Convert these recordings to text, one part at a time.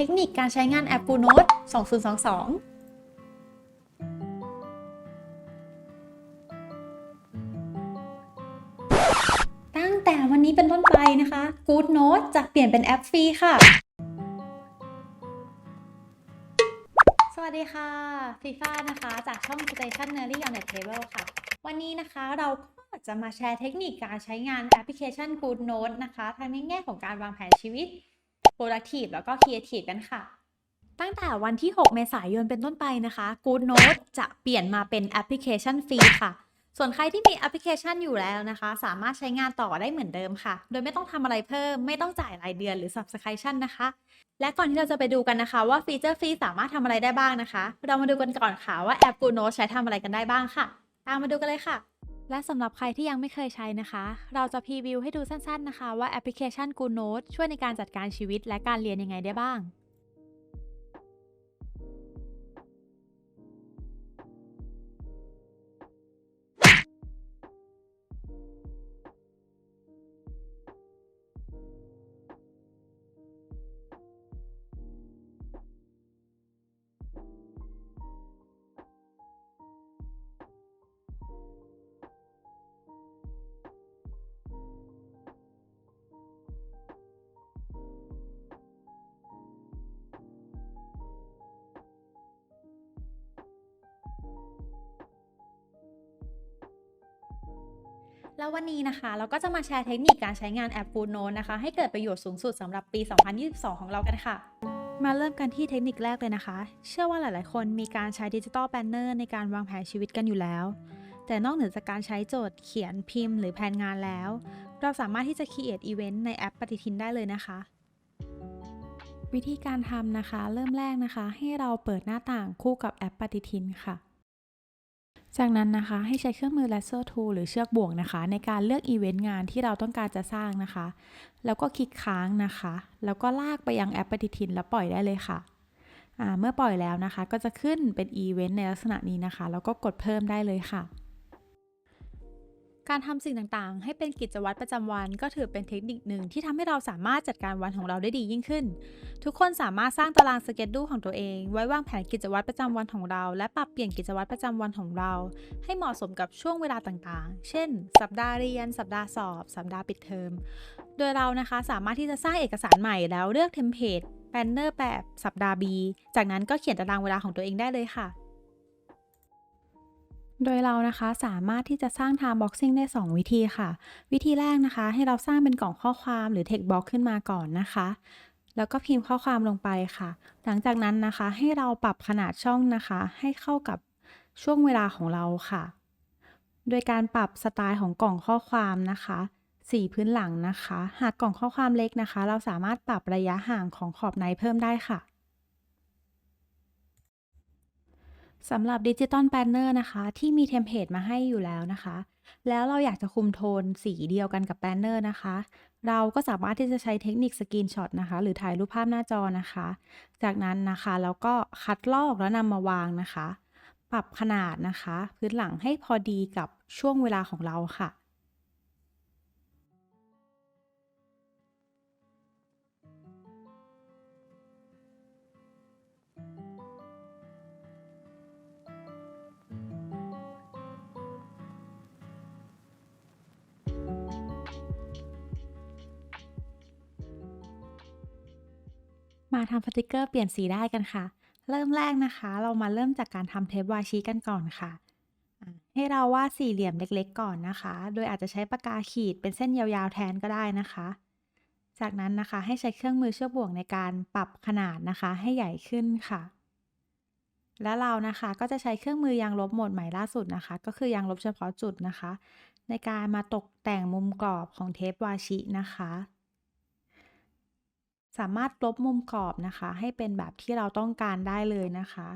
เทคนิคการใช้งานแอป Blue Note 2022ตั้งแต่วันนี้เป็นต้นไปนะคะ Good Note จะเปลี่ยนเป็นแอปฟรีค่ะ สวัสดีค่ะฟีฟ่านะคะ จากช่อง Station Nerdy on the Table ค่ะ วันนี้นะคะเราก็จะมาแชร์เทคนิคการใช้งานแอปพลิเคชัน Good Note นะคะ ทั้งในแง่ของการวางแผนชีวิต Productive แล้วก็ Creative กันค่ะ ตั้งแต่วันที่ 6 เมษายนเป็นต้นไปนะคะ Good Note จะเปลี่ยนมาเป็นแอปพลิเคชันฟรีค่ะ ส่วนใครที่มีแอปพลิเคชันอยู่แล้วนะคะ สามารถใช้งานต่อได้เหมือนเดิมค่ะ โดยไม่ต้องทำอะไรเพิ่ม ไม่ต้องจ่ายรายเดือนหรือ Subscription นะคะ และก่อนที่เราจะไปดูกันนะคะว่าฟีเจอร์ฟรีสามารถทำอะไรได้บ้างนะคะ เรามาดูกันก่อนค่ะว่าแอป Good Note ใช้ทำอะไรกันได้บ้างค่ะ ตามมาดูกันเลยค่ะ และสำหรับใครที่ยังไม่เคยใช้นะคะ เราจะพรีวิวให้ดูสั้นๆนะคะ ว่าแอปพลิเคชัน Good Note ช่วยในการจัดการชีวิตและการเรียนยังไงได้บ้าง แล้ววันนี้นะคะ เราก็จะมาแชร์เทคนิคการใช้งานแอป Good Note นะคะ ให้เกิดประโยชน์สูงสุดสำหรับปี 2022 ของเรากันค่ะ มาเริ่มกันที่เทคนิคแรกเลยนะคะ เชื่อว่าหลาย ๆ คนมีการใช้ดิจิ t a ลแ p นเนอร์ในการวางแผนชีวิตกันอยู่แล้ว แต่นอกเหนือจากการใช้โจทย์เขียนพิมพ์หรือแผนงานแล้ว เราสามารถที่จะ create event ในแอปปฏิทินได้เลยนะคะ วิธีการทำนะคะ เริ่มแรกนะคะ ให้เราเปิดหน้าต่างคู่กับแอปปฏิทินค่ะ จากนั้นนะคะให้ใช้เครื่องมือ lasso tool หรือเชือกบ่วงนะคะ ในการเลือกอีเวนต์งานที่เราต้องการจะสร้างนะคะ แล้วก็คลิกค้างนะคะ แล้วก็ลากไปยังแอปปฏิทินแล้วปล่อยได้เลยค่ะเมื่อปล่อยแล้วนะคะ ก็จะขึ้นเป็นอีเวนต์ในลักษณะนี้นะคะ แล้วก็กดเพิ่มได้เลยค่ะ การทำสิ่งต่างๆ ให้เป็นกิจวัตรประจำวัน ก็ถือเป็นเทคนิคหนึ่งที่ทำให้เราสามารถจัดการวันของเราได้ดียิ่งขึ้น ทุกคนสามารถสร้างตารางสเกจดูของตัวเอง ไว้วางแผนกิจวัตรประจำวันของเรา และปรับเปลี่ยนกิจวัตรประจำวันของเรา ให้เหมาะสมกับช่วงเวลาต่างๆ เช่น สัปดาห์เรียน สัปดาห์สอบ สัปดาห์ปิดเทอม โดยเรานะคะสามารถที่จะสร้างเอกสารใหม่แล้วเลือกเทมเพลตแ a นเนอร์แบบสัปดาห์ B จากนั้นก็เขียนตารางเวลาของตัวเองได้เลยค่ะ โดยเรานะคะสามารถที่จะสร้าง time boxing ได้ 2 วิธีค่ะ วิธีแรกนะคะ ให้เราสร้างเป็นกล่องข้อความหรือ text box ขึ้นมาก่อนนะคะ แล้วก็พิมพ์ข้อความลงไปค่ะ หลังจากนั้นนะคะให้เราปรับขนาดช่องนะคะ ให้เข้ากับช่วงเวลาของเราค่ะ โดยการปรับสไตล์ของกล่องข้อความนะคะสีพื้นหลังนะคะ หากกล่องข้อความเล็กนะคะ เราสามารถปรับระยะห่างของขอบในเพิ่มได้ค่ะ สำหรับดิจิตอลแบนเนอร์นะคะ ที่มีเทมเพลตมาให้อยู่แล้วนะคะ แล้วเราอยากจะคุมโทนสีเดียวกันกับแบนเนอร์นะคะ เราก็สามารถที่จะใช้เทคนิคสกรีนช็อตนะคะ หรือถ่ายรูปภาพหน้าจอนะคะ จากนั้นนะคะเราก็คัดลอกแล้วนำมาวางนะคะ ปรับขนาดนะคะ พื้นหลังให้พอดีกับช่วงเวลาของเราค่ะ มาทำสติกเกอร์เปลี่ยนสีได้กันค่ะ เริ่มแรกนะคะ เรามาเริ่มจากการทำเทปวาชีกันก่อนค่ะอ่าให้เราวาดสี่เหลี่ยมเล็กๆ ก่อนนะคะ โดยอาจจะใช้ปากกาขีดเป็นเส้นยาวๆแทนก็ได้นะคะ จากนั้นนะคะให้ใช้เครื่องมือเชือบ่วงในการปรับขนาดนะคะ ให้ใหญ่ขึ้นค่ะ และเรานะคะก็จะใช้เครื่องมือยางลบโหมดใหม่ล่าสุดนะคะ ก็คือยางลบเฉพาะจุดนะคะ ในการมาตกแต่งมุมกรอบของเทปวาชินะคะ สามารถลบมุมกรอบนะคะ ให้เป็นแบบที่เราต้องการได้เลยนะคะ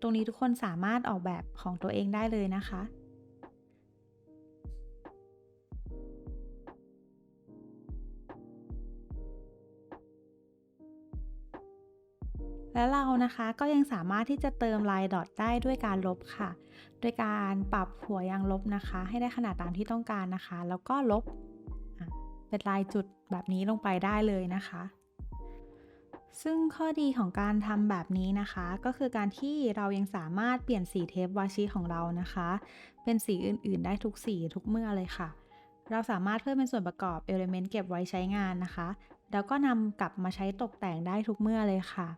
ตรงนี้ทุกคนสามารถออกแบบของตัวเองได้เลยนะคะ และเรานะคะก็ยังสามารถที่จะเติมลายดอทได้ด้วยการลบค่ะ โดยการปรับหัวยางลบนะคะ ให้ได้ขนาดตามที่ต้องการนะคะ แล้วก็ลบเป็นลายจุด แบบนี้ลงไปได้เลยนะคะ ซึ่งข้อดีของการทำแบบนี้นะคะ ก็คือการที่เรายังสามารถเปลี่ยนสีเทปวาชีของเรานะคะ เป็นสีอื่นๆ ได้ทุกสีทุกเมื่อเลยค่ะ เราสามารถเพิ่มเป็นส่วนประกอบเอลิเมนต์เก็บไว้ใช้งานนะคะ แล้วก็นำกลับมาใช้ตกแต่งได้ทุกเมื่อเลยค่ะ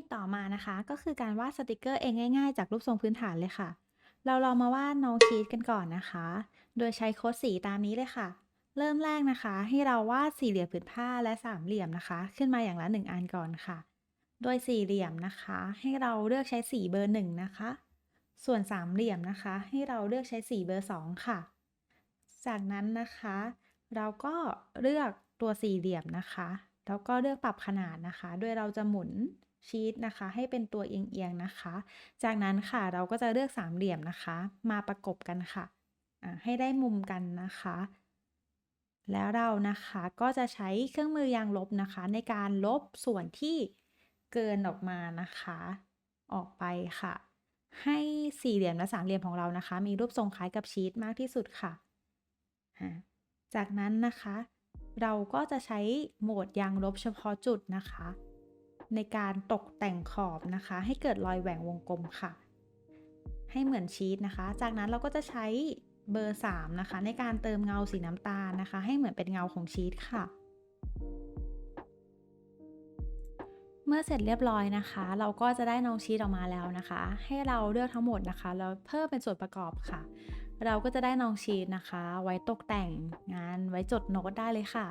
ีกต่อมานะคะ ก็คือการวาดสติกเกอร์เองง่ายๆ จากรูปทรงพื้นฐานเลยค่ะ เราลองมาวาดน้องชีสกันก่อนนะคะ โดยใช้โค้ดสีตามนี้เลยค่ะ เริ่มแรกนะคะ ให้เราวาดสี่เหลี่ยมผืนผ้าและสามเหลี่ยมนะคะ ขึ้นมาอย่างละหนึ่งอันก่อนค่ะ โดยสี่เหลี่ยมนะคะ ให้เราเลือกใช้สีเบอร์หนึ่งนะคะ ส่วนสามเหลี่ยมนะคะ ให้เราเลือกใช้สีเบอร์สองค่ะ จากนั้นนะคะ เราก็เลือกตัวสี่เหลี่ยมนะคะแล้วก็เลือกปรับขนาดนะคะ โดยเราจะหมุน ชีตนะคะ ให้เป็นตัวเอียงๆนะคะ จากนั้นค่ะเราก็จะเลือกสามเหลี่ยมนะคะ มาประกบกันค่ะให้ได้มุมกันนะคะ แล้วเรานะคะก็จะใช้เครื่องมือยางลบนะคะ ในการลบส่วนที่เกินออกมานะคะ ออกไปค่ะ ให้สี่เหลี่ยมและสามเหลี่ยมของเรานะคะ มีรูปทรงคล้ายกับชีตมากที่สุดค่ะ จากนั้นนะคะ เราก็จะใช้โหมดยางลบเฉพาะจุดนะคะ ในการตกแต่งขอบนะคะ ให้เกิดรอยแหว่งวงกลมค่ะ ให้เหมือนชีตนะคะ จากนั้นเราก็จะใช้เบอร์ 3 นะคะ ในการเติมเงาสีน้ำตาลนะคะ ให้เหมือนเป็นเงาของชีตค่ะ เมื่อเสร็จเรียบร้อยนะคะ เราก็จะได้น้องชีตออกมาแล้วนะคะ ให้เราเลือกทั้งหมดนะคะ แล้วเพิ่มเป็นส่วนประกอบค่ะ เราก็จะได้น้องชีตนะคะ ไว้ตกแต่งงานไว้จดโน้ตได้เลยค่ะ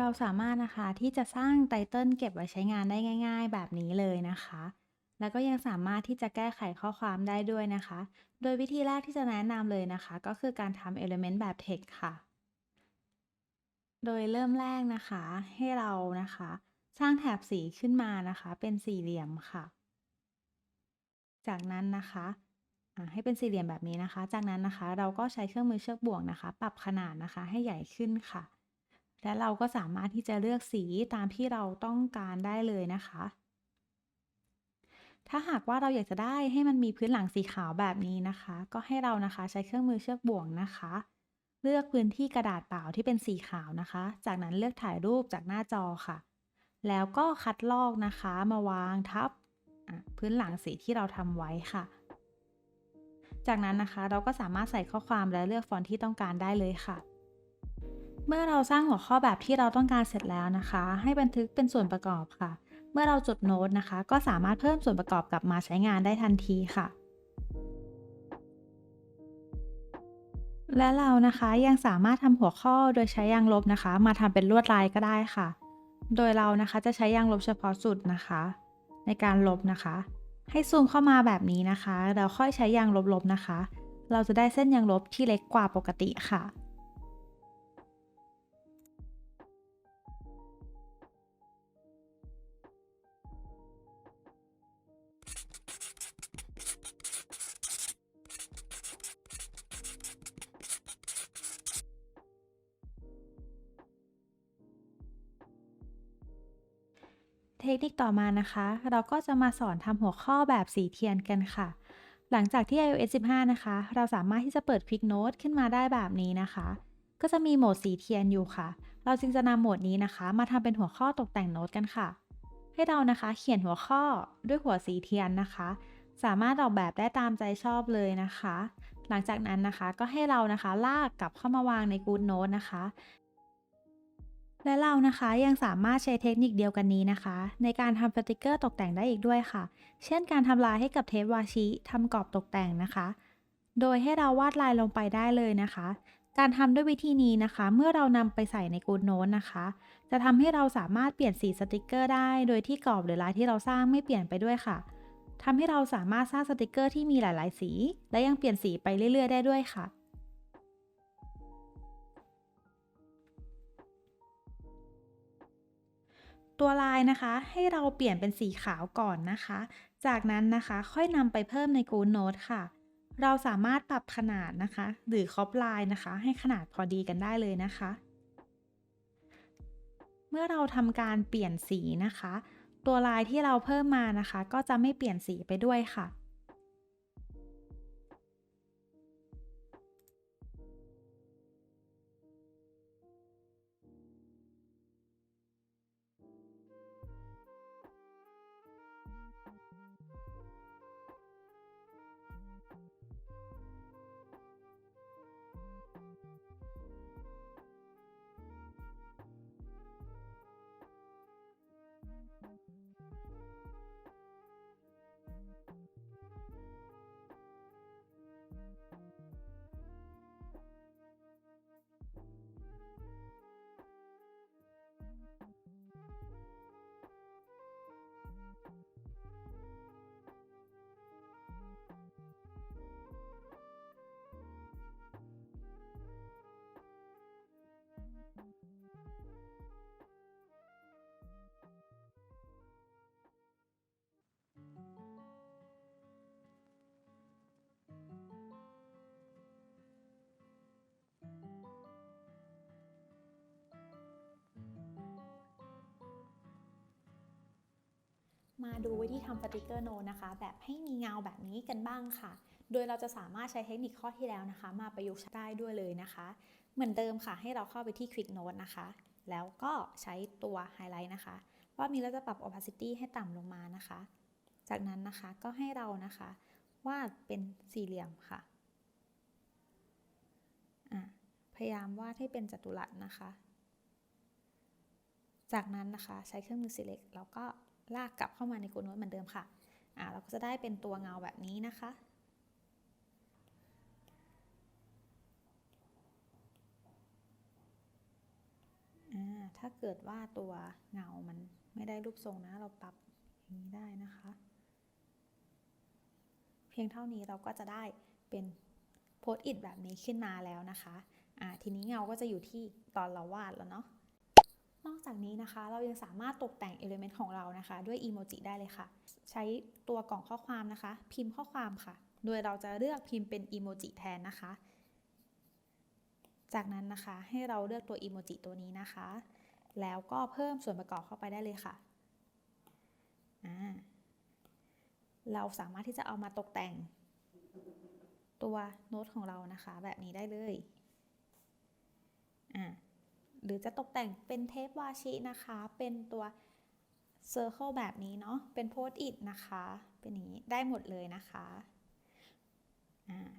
เราสามารถนะคะที่จะสร้างไตเติลเก็บไว้ใช้งานได้ง่าย ๆ แบบนี้เลยนะคะ แล้วก็ยังสามารถที่จะแก้ไขข้อความได้ด้วยนะคะ โดยวิธีแรกที่จะแนะนำเลยนะคะ ก็คือการทำ Element แบบ Text ค่ะ โดยเริ่มแรกนะคะ ให้เรานะคะ สร้างแถบสีขึ้นมานะคะ เป็นสี่เหลี่ยมค่ะ จากนั้นนะคะให้เป็นสี่เหลี่ยมแบบนี้นะคะ จากนั้นนะคะ เราก็ใช้เครื่องมือเชือกบ่วงนะคะ ปรับขนาดนะคะ ให้ใหญ่ขึ้นค่ะ และเราก็สามารถที่จะเลือกสีตามที่เราต้องการได้เลยนะคะ ถ้าหากว่าเราอยากจะได้ให้มันมีพื้นหลังสีขาวแบบนี้นะคะ ก็ให้เรานะคะใช้เครื่องมือเชือกบ่วงนะคะ เลือกพื้นที่กระดาษเปล่าที่เป็นสีขาวนะคะ จากนั้นเลือกถ่ายรูปจากหน้าจอค่ะ แล้วก็คัดลอกนะคะมาวางทับพื้นหลังสีที่เราทำไว้ค่ะ จากนั้นนะคะเราก็สามารถใส่ข้อความและเลือกฟอนต์ที่ต้องการได้เลยค่ะ เมื่อเราสร้างหัวข้อแบบที่เราต้องการเสร็จแล้วนะคะ ให้บันทึกเป็นส่วนประกอบค่ะ เมื่อเราจดโน้ตนะคะ ก็สามารถเพิ่มส่วนประกอบกลับมาใช้งานได้ทันทีค่ะ และเรานะคะยังสามารถทำหัวข้อโดยใช้ยางลบนะคะ มาทำเป็นลวดลายก็ได้ค่ะ โดยเรานะคะจะใช้ยางลบเฉพาะจุดนะคะ ในการลบนะคะ ให้ซูมเข้ามาแบบนี้นะคะแล้วค่อยใช้ยางลบๆนะคะ เราจะได้เส้นยางลบที่เล็กกว่าปกติค่ะ เทคนิคต่อมานะคะ เราก็จะมาสอนทำหัวข้อแบบสีเทียนกันค่ะ หลังจากที่ iOS 15 นะคะ เราสามารถที่จะเปิด Quick Note ขึ้นมาได้แบบนี้นะคะ ก็จะมีโหมดสีเทียนอยู่ค่ะ เราจึงจะนำโหมดนี้นะคะ มาทำเป็นหัวข้อตกแต่งโน้ตกันค่ะ ให้เรานะคะเขียนหัวข้อด้วยหัวสีเทียนนะคะ สามารถออกแบบได้ตามใจชอบเลยนะคะ หลังจากนั้นนะคะก็ให้เรานะคะลากกลับเข้ามาวางใน Good Note นะคะ และเรานะคะยังสามารถใช้เทคนิคเดียวกันนี้นะคะ ในการทำสติกเกอร์ตกแต่งได้อีกด้วยค่ะ เช่นการทำลายให้กับเทปวาชิทำกรอบตกแต่งนะคะ โดยให้เราวาดลายลงไปได้เลยนะคะ การทำด้วยวิธีนี้นะคะ เมื่อเรานำไปใส่ใน Good Note นะคะ จะทำให้เราสามารถเปลี่ยนสีสติกเกอร์ได้ โดยที่กรอบหรือลายที่เราสร้างไม่เปลี่ยนไปด้วยค่ะทำให้เราสามารถสร้างสติกเกอร์ที่มีหลาย ๆ สี และยังเปลี่ยนสีไปเรื่อย ๆ ได้ด้วยค่ะ ตัวลายนะคะ ให้เราเปลี่ยนเป็นสีขาวก่อนนะคะ จากนั้นนะคะค่อยนำไปเพิ่มใน Good Note ค่ะ เราสามารถปรับขนาดนะคะ หรือครอปลายนะคะ ให้ขนาดพอดีกันได้เลยนะคะ เมื่อเราทำการเปลี่ยนสีนะคะ ตัวลายที่เราเพิ่มมานะคะ ก็จะไม่เปลี่ยนสีไปด้วยค่ะ มาดูวิธีทำสติกเกอร์โนนะคะ แบบให้มีเงาแบบนี้กันบ้างค่ะ โดยเราจะสามารถใช้เทคนิคข้อที่แล้วนะคะ มาประยุกต์ใช้ได้ด้วยเลยนะคะ เหมือนเดิมค่ะ ให้เราเข้าไปที่ Quick Note นะคะ แล้วก็ใช้ตัว Highlight นะคะรอบนี้เราจะปรับ Opacity ให้ต่ำลงมานะคะ จากนั้นนะคะก็ให้เรานะคะ วาดเป็นสี่เหลี่ยมค่ะอะพยายามวาดให้เป็นจัตุรัสนะคะ จากนั้นนะคะใช้เครื่องมือ select แล้วก็ ลากกลับเข้ามาใน Good Note เหมือนเดิมค่ะอ่าเราก็จะได้เป็นตัวเงาแบบนี้นะคะอ่าถ้าเกิดว่าตัวเงามันไม่ได้รูปทรงนะ เราปรับอย่างนี้ได้นะคะ เพียงเท่านี้เราก็จะได้เป็นโพสต์อิทแบบนี้ขึ้นมาแล้วนะคะ อ่า ทีนี้เงาก็จะอยู่ที่ตอนเราวาดแล้วเนาะ นอกจากนี้นะคะเรายังสามารถตกแต่งเอลิเมนต์ของเรานะคะ ด้วยอีโมจิได้เลยค่ะ ใช้ตัวกล่องข้อความนะคะ พิมพ์ข้อความค่ะ โดยเราจะเลือกพิมพ์เป็นอีโมจิแทนนะคะ จากนั้นนะคะให้เราเลือกตัวอีโมจิตัวนี้นะคะ แล้วก็เพิ่มส่วนประกอบเข้าไปได้เลยค่ะเราสามารถที่จะเอามาตกแต่ง ตัวโน้ตของเรานะคะ แบบนี้ได้เลยอ่า หรือจะตกแต่งเป็นเทปวาชินะคะ เป็นตัวเซอร์เคิลแบบนี้เนาะ เป็นโพสต์อิทนะคะ เป็นอย่างนี้ได้หมดเลยนะคะ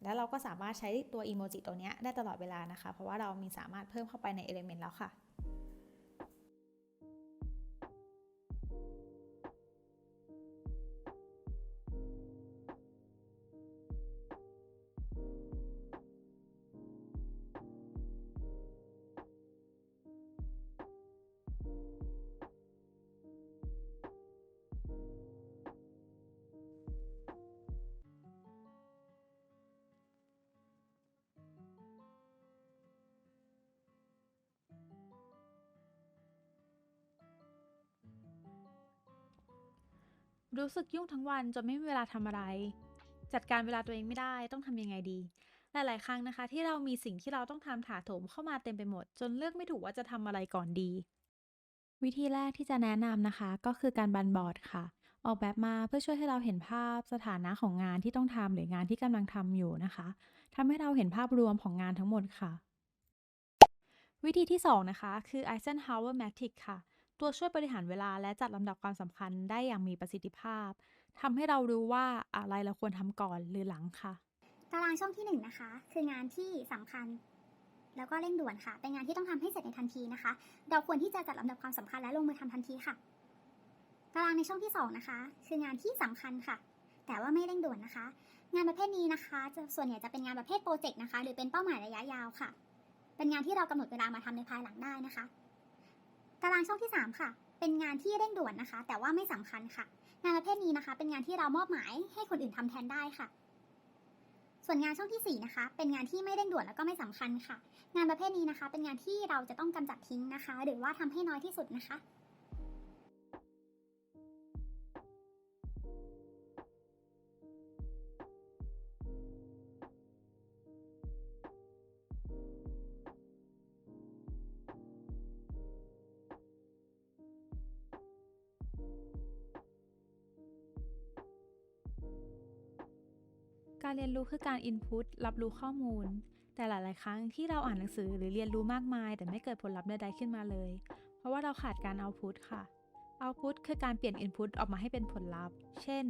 แล้วเราก็สามารถใช้ตัวอีโมจิตัวเนี้ยได้ตลอดเวลานะคะ เพราะว่าเรามีสามารถเพิ่มเข้าไปในเอลิเมนต์แล้วค่ะ รู้สึกยุ่งทั้งวันจนไม่มีเวลาทำอะไร จัดการเวลาตัวเองไม่ได้ต้องทำยังไงดี หลาย ๆ ครั้งนะคะ ที่เรามีสิ่งที่เราต้องทำถาโถมเข้ามาเต็มไปหมด จนเลือกไม่ถูกว่าจะทำอะไรก่อนดี วิธีแรกที่จะแนะนำนะคะ ก็คือการบันบอร์ดค่ะ ออกแบบมาเพื่อช่วยให้เราเห็นภาพสถานะของงานที่ต้องทำหรืองานที่กำลังทำอยู่นะคะทำให้เราเห็นภาพรวมของงานทั้งหมดค่ะ วิธีที่2นะคะคือ Eisenhower Matrix ค่ะ ตัวช่วยบริหารเวลาและจัดลำดับความสำคัญได้อย่างมีประสิทธิภาพทำให้เรารู้ว่าอะไรเราควรทำก่อนหรือหลังค่ะ ตารางช่องที่1นนะคะ คืองานที่สำคัญ แล้วก็เร่งด่วนค่ะ เป็นงานที่ต้องทำให้เสร็จในทันทีนะคะ เราควรที่จะจัดลำดับความสำคัญและลงมือทำทันทีค่ะ ตารางในช่องที่2นะคะ คืองานที่สำคัญค่ะ แต่ว่าไม่เร่งด่วนนะคะ งานประเภทนี้นะคะจะส่วนใหญ่จะเป็นงานประเภทโปรเจกต์นะคะ หรือเป็นเป้าหมายระยะยาวค่ะ เป็นงานที่เรากำหนดเวลามาทำในภายหลังได้นะคะ ตารางช่องที่ 3 ค่ะ เป็นงานที่เร่งด่วนนะคะ แต่ว่าไม่สำคัญค่ะ งานประเภทนี้นะคะ เป็นงานที่เรามอบหมายให้คนอื่นทำแทนได้ค่ะ ส่วนงานช่องที่4นะคะเป็นงานที่ไม่เร่งด่วนแล้วก็ไม่สำคัญค่ะ งานประเภทนี้นะคะ เป็นงานที่เราจะต้องกำจัดทิ้งนะคะ หรือว่าทำให้น้อยที่สุดนะคะ การเรียนรู้คือการ input รับรู้ข้อมูล แต่หลาย ๆ ครั้งที่เราอ่านหนังสือหรือเรียนรู้มากมาย แต่ไม่เกิดผลลัพธ์ใดๆขึ้นมาเลย เพราะว่าเราขาดการ output ค่ะ output คือการเปลี่ยน input ออกมาให้เป็นผลลัพธ์ เช่น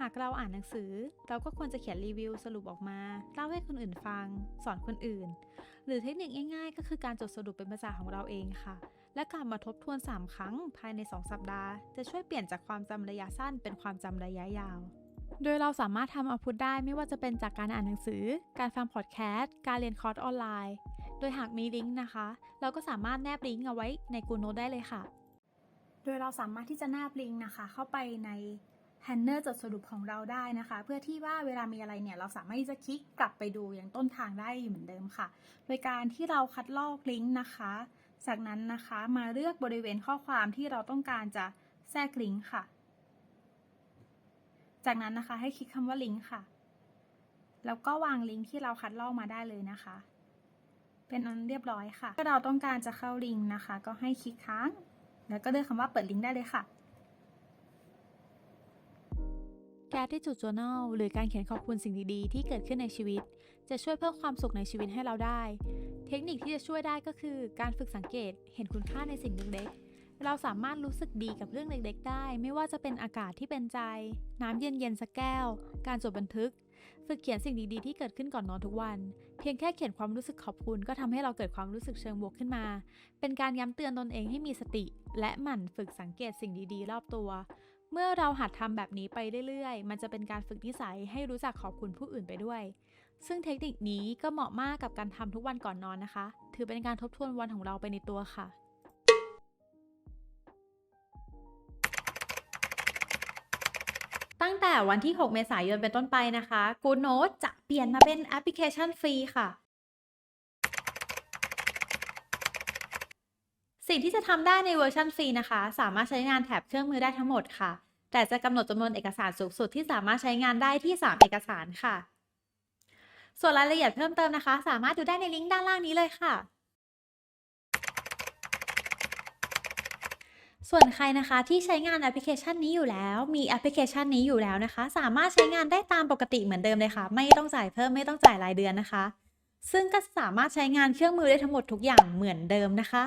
หากเราอ่านหนังสือ เราก็ควรจะเขียนรีวิวสรุปออกมา เล่าให้คนอื่นฟัง สอนคนอื่น หรือเทคนิคง่าย ๆ ก็คือการจดสรุปเป็นภาษาของเราเองค่ะ และกลับมาทบทวน 3 ครั้งภายใน 2 สัปดาห์ จะช่วยเปลี่ยนจากความจำระยะสั้นเป็นความจำระยะยาว โดยเราสามารถทำเอาพุทได้ไม่ว่าจะเป็นจากการอ่านหนังสือ การฟังพอดแคสต์ การเรียนคอร์สออนไลน์ โดยหากมีลิงก์นะคะ เราก็สามารถแนบลิงก์เอาไว้ใน Google ได้เลยค่ะ โดยเราสามารถที่จะแนบลิงก์นะคะ เข้าไปในแฮนเนอร์จดสรุปของเราได้นะคะ เพื่อที่ว่าเวลามีอะไรเนี่ยเราสามารถที่จะคลิกกลับไปดูอย่างต้นทางได้เหมือนเดิมค่ะ โดยการที่เราคัดลอกลิงก์นะคะ จากนั้นนะคะมาเลือกบริเวณข้อความที่เราต้องการจะแทรกลิงก์ค่ะ จากนั้นนะคะให้คลิกคำว่าลิงก์ค่ะ แล้วก็วางลิงก์ที่เราคัดลอกมาได้เลยนะคะ เป็นอันเรียบร้อยค่ะ ถ้าเราต้องการจะเข้าลิงก์นะคะ ก็ให้คลิกค้าง แล้วก็เลือกคำว่าเปิดลิงก์ได้เลยค่ะ Gratitude Journal หรือการเขียนขอบคุณสิ่งดีๆ ที่เกิดขึ้นในชีวิต จะช่วยเพิ่มความสุขในชีวิตให้เราได้ เทคนิคที่จะช่วยได้ก็คือ การฝึกสังเกต เห็นคุณค่าในสิ่งเล็กๆ เราสามารถรู้สึกดีกับเรื่องเล็กๆ ได้ ไม่ว่าจะเป็นอากาศที่เป็นใจ น้ำเย็นๆสักแก้ว การจดบันทึก ฝึกเขียนสิ่งดีๆที่เกิดขึ้นก่อนนอนทุกวัน เพียงแค่เขียนความรู้สึกขอบคุณ ก็ทำให้เราเกิดความรู้สึกเชิงบวกขึ้นมา เป็นการย้ำเตือนตนเองให้มีสติ และหมั่นฝึกสังเกตสิ่งดีๆ รอบตัว เมื่อเราหัดทำแบบนี้ไปเรื่อยๆ มันจะเป็นการฝึกนิสัยให้รู้จักขอบคุณผู้อื่นไปด้วย ซึ่งเทคนิคนี้ก็เหมาะมากกับการทำทุกวันก่อนนอนนะคะ ถือเป็นการทบทวนวันของเราไปในตัวค่ะ ตั้งแต่วันที่ 6 เมษายนเป็นต้นไปนะคะ Good Note จะเปลี่ยนมาเป็นแอปพลิเคชันฟรีค่ะ สิ่งที่จะทำได้ในเวอร์ชันฟรีนะคะ สามารถใช้งานแถบเครื่องมือได้ทั้งหมดค่ะ แต่จะกำหนดจำนวนเอกสารสูงสุดที่สามารถใช้งานได้ที่ 3 เอกสารค่ะ ส่วนรายละเอียดเพิ่มเติมนะคะ สามารถดูได้ในลิงก์ด้านล่างนี้เลยค่ะ ส่วนใครนะคะที่ใช้งานแอปพลิเคชันนี้อยู่แล้ว มีแอปพลิเคชันนี้อยู่แล้วนะคะ สามารถใช้งานได้ตามปกติเหมือนเดิมเลยค่ะ ไม่ต้องจ่ายเพิ่มไม่ต้องจ่ายรายเดือนนะคะ ซึ่งก็สามารถใช้งานเครื่องมือได้ทั้งหมดทุกอย่างเหมือนเดิมนะคะ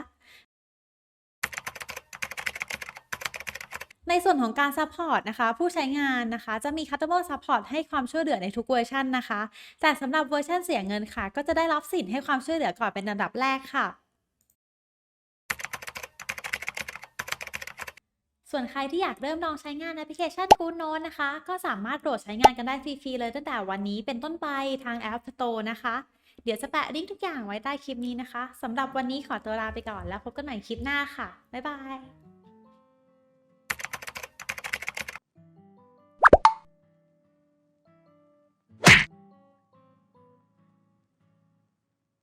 ในส่วนของการซัพพอร์ตนะคะ ผู้ใช้งานนะคะ จะมี Customer Support ให้ความช่วยเหลือในทุกเวอร์ชันนะคะ แต่สำหรับเวอร์ชันเสียเงินค่ะ ก็จะได้รับสิทธิ์ให้ความช่วยเหลือก่อนเป็นอันดับแรกค่ะ ส่วนใครที่อยากเริ่มลองใช้งานแอปพลิเคชัน Good Note นะคะ ก็สามารถโหลดใช้งานกันได้ฟรีๆเลยตั้งแต่วันนี้เป็นต้นไปทาง App Store นะคะ เดี๋ยวจะแปะลิงก์ทุกอย่างไว้ใต้คลิปนี้นะคะสำหรับวันนี้ขอตัวลาไปก่อนแล้วพบกันใหม่คลิปหน้าค่ะ บ๊ายบาย